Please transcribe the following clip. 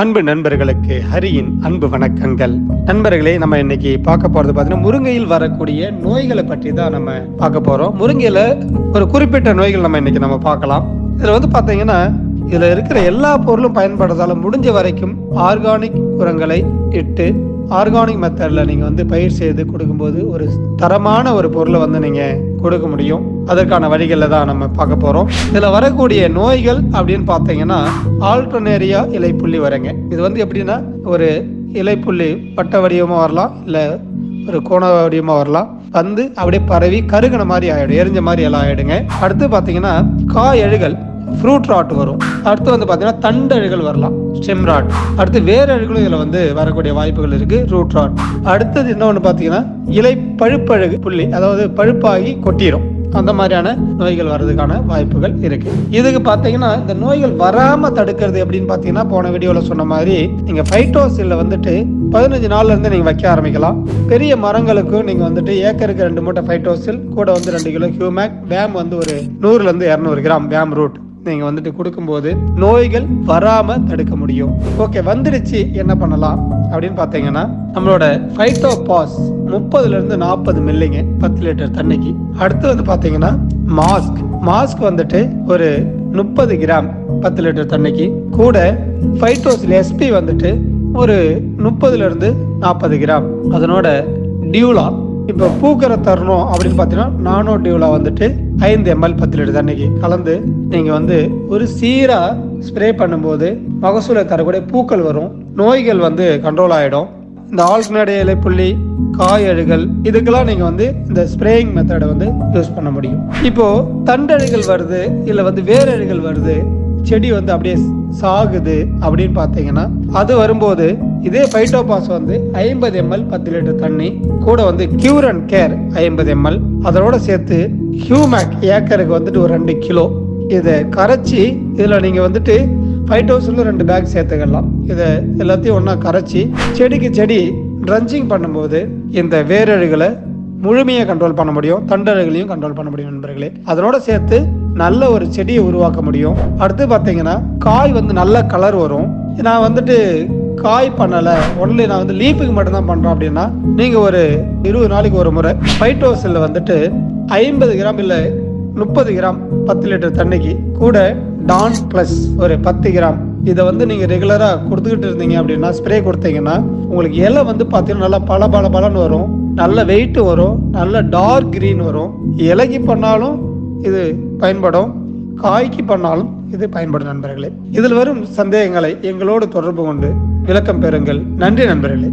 அன்பு நண்பர்களுக்கு ஹரியின் அன்பு வணக்கங்கள். நண்பர்களே நம்ம இன்னைக்கு பார்க்க போறது பார்த்தீங்கன்னா முருங்கையில் வரக்கூடிய நோய்களை பற்றி தான் நம்ம பார்க்க போறோம். முருங்கையில ஒரு குறிப்பிட்ட நோய்கள் நம்ம இன்னைக்கு நம்ம பார்க்கலாம். இதுல வந்து பாத்தீங்கன்னா இதுல இருக்கிற எல்லா பொருளும் பயன்படுறதால முடிஞ்ச வரைக்கும் ஆர்கானிக் உரங்களை இட்டு ஆர்கானிக் மெத்தடில் நீங்கள் வந்து பயிர் செய்து கொடுக்கும்போது ஒரு தரமான ஒரு பொருளை வந்து நீங்கள் கொடுக்க முடியும். அதற்கான வழிகளில் தான் நம்ம பார்க்க போகிறோம் இதில் வரக்கூடிய நோய்கள் அப்படின்னு பார்த்தீங்கன்னா ஆல்டர்னேரியா இலைப்புள்ளி வரங்க. இது வந்து எப்படின்னா ஒரு இலைப்புள்ளி வட்ட வடிவமாக வரலாம் இல்லை ஒரு கோண வடிவமாக வரலாம். வந்து அப்படியே பரவி கருகின மாதிரி ஆகிடும் எரிஞ்ச மாதிரி எல்லாம் ஆகிடுங்க அடுத்து பார்த்தீங்கன்னா காய் எழுகல் ஃப்ரூட் ராட் வரும். அடுத்து வந்து பார்த்தீங்கன்னா தண்டழுகள் வரலாம். ஸ்டெம் ராட் அடுத்து வேறு அழுகளும் இதில் வந்து வரக்கூடிய வாய்ப்புகள் இருக்குது ரூட் ராட் அடுத்தது இன்னொன்று பார்த்தீங்கன்னா இலை பழுப்பழகு புள்ளி அதாவது பழுப்பாகி கொட்டிடும் அந்த மாதிரியான நோய்கள் வர்றதுக்கான வாய்ப்புகள் இருக்கு. இதுக்கு பார்த்தீங்கன்னா இந்த நோய்கள் வராம தடுக்கிறது அப்படின்னு பார்த்தீங்கன்னா போன வீடியோவில் சொன்ன மாதிரி நீங்க ஃபைட்டோசில் வந்துட்டு பதினஞ்சு நாள்ல இருந்து நீங்க வைக்க ஆரம்பிக்கலாம். பெரிய மரங்களுக்கும் நீங்க வந்துட்டு ஏக்கருக்கு ரெண்டு மூட்டை ஃபைட்டோசில் கூட வந்து ரெண்டு கிலோ ஹியூமேக் வேம் வந்து ஒரு நூறுல இருந்து இரநூறு கிராம் வேம் ரூட் நீங்கள் வந்துட்டு கொடுக்கும்போது நோய்கள் வராமல் தடுக்க முடியும். ஓகே வந்துடுச்சு என்ன பண்ணலாம்? அப்படின்னு பார்த்தீங்கன்னா நம்மளோட ஃபைட்டோ பாஸ் முப்பதுலேருந்து நாற்பது மில்லிங்க பத்து லிட்டர் தண்ணிக்கு. அடுத்து வந்து பார்த்தீங்கன்னா மாஸ்க் மாஸ்க் வந்துட்டு ஒரு முப்பது கிராம் பத்து லிட்டர் தண்ணிக்கு. கூட ஃபைட்டோசில் எஸ்பி வந்துட்டு ஒரு முப்பதுலேருந்து நாற்பது கிராம். அதனோட டியூலா இப்போ பூக்கிற தருணம் அப்படின்னு பார்த்தீங்கன்னா நானோ டியூவில் வந்துட்டு ஐந்து எம்எல் பத்து லிட்டர் தண்ணிக்கு கலந்து நீங்கள் வந்து ஒரு சீராக ஸ்ப்ரே பண்ணும்போது மகசூலை தரக்கூடிய பூக்கள் வரும். நோய்கள் வந்து கண்ட்ரோல் ஆகிடும் இந்த ஆல்டர்னேட் இலை புள்ளி காய் அழுகல் இதுக்கெல்லாம் நீங்கள் வந்து இந்த ஸ்ப்ரேயிங் மெத்தடை வந்து யூஸ் பண்ண முடியும். இப்போது தண்டழுகள் வருது இல்லை வந்து வேரழுகள் வருது செடி வந்து அப்படியே சாகுது அப்படின்னு பார்த்தீங்கன்னா அது வரும்போது இதே ஃபைட்டோபாஸ் வந்து ஐம்பது எம்எல் பத்து லிட்டர் தண்ணி கூட வந்து கியூர் அண்ட் கேர் ஐம்பது எம்எல் அதோட சேர்த்து ஹியூமேக் ஏக்கருக்கு வந்துட்டு ஒரு ரெண்டு கிலோ. இதை கரைச்சி இதில் நீங்கள் வந்துட்டு ஃபைட்டோஸில் ரெண்டு பேக் சேர்த்துக்கலாம். இதை எல்லாத்தையும் ஒன்றா கரைச்சி செடிக்கு செடி ட்ரன்ச்சிங் பண்ணும்போது இந்த வேரழுகளை முழுமையாக கண்ட்ரோல் பண்ண முடியும். தண்டழுகளையும் கண்ட்ரோல் பண்ண முடியும் நண்பர்களே. அதனோட சேர்த்து நல்ல ஒரு செடியை உருவாக்க முடியும். அடுத்து பார்த்தீங்கன்னா காய் வந்து நல்ல கலர் வரும். நான் வந்துட்டு காய் பண்ணலை. ஒன்லி நான் வந்து லீப்புக்கு மட்டும்தான் பண்ணுறோம் அப்படின்னா நீங்கள் ஒரு இருபது நாளைக்கு ஒரு முறை ஃபைட்டோசில் வந்துட்டு ஐம்பது கிராம் இல்லை முப்பது கிராம் பத்து லிட்டர் தண்ணிக்கு கூட டான் ப்ளஸ் ஒரு பத்து கிராம். இதை வந்து நீங்கள் ரெகுலராக கொடுத்துக்கிட்டு இருந்தீங்க அப்படின்னா ஸ்ப்ரே கொடுத்தீங்கன்னா உங்களுக்கு இலை வந்து பார்த்தீங்கன்னா நல்லா பல பல பலன்னு வரும். நல்ல வெயிட் வரும். நல்ல டார்க் கிரீன் வரும். இலைக்கு பண்ணாலும் இது பயன்படும். காய்க்கு பண்ணாலும் இது பயன்படும் நண்பர்களே. இதில் வரும் சந்தேகங்களை எங்களோடு தொடர்பு கொண்டு விளக்கம் பெறுங்கள். நன்றி நண்பர்களே.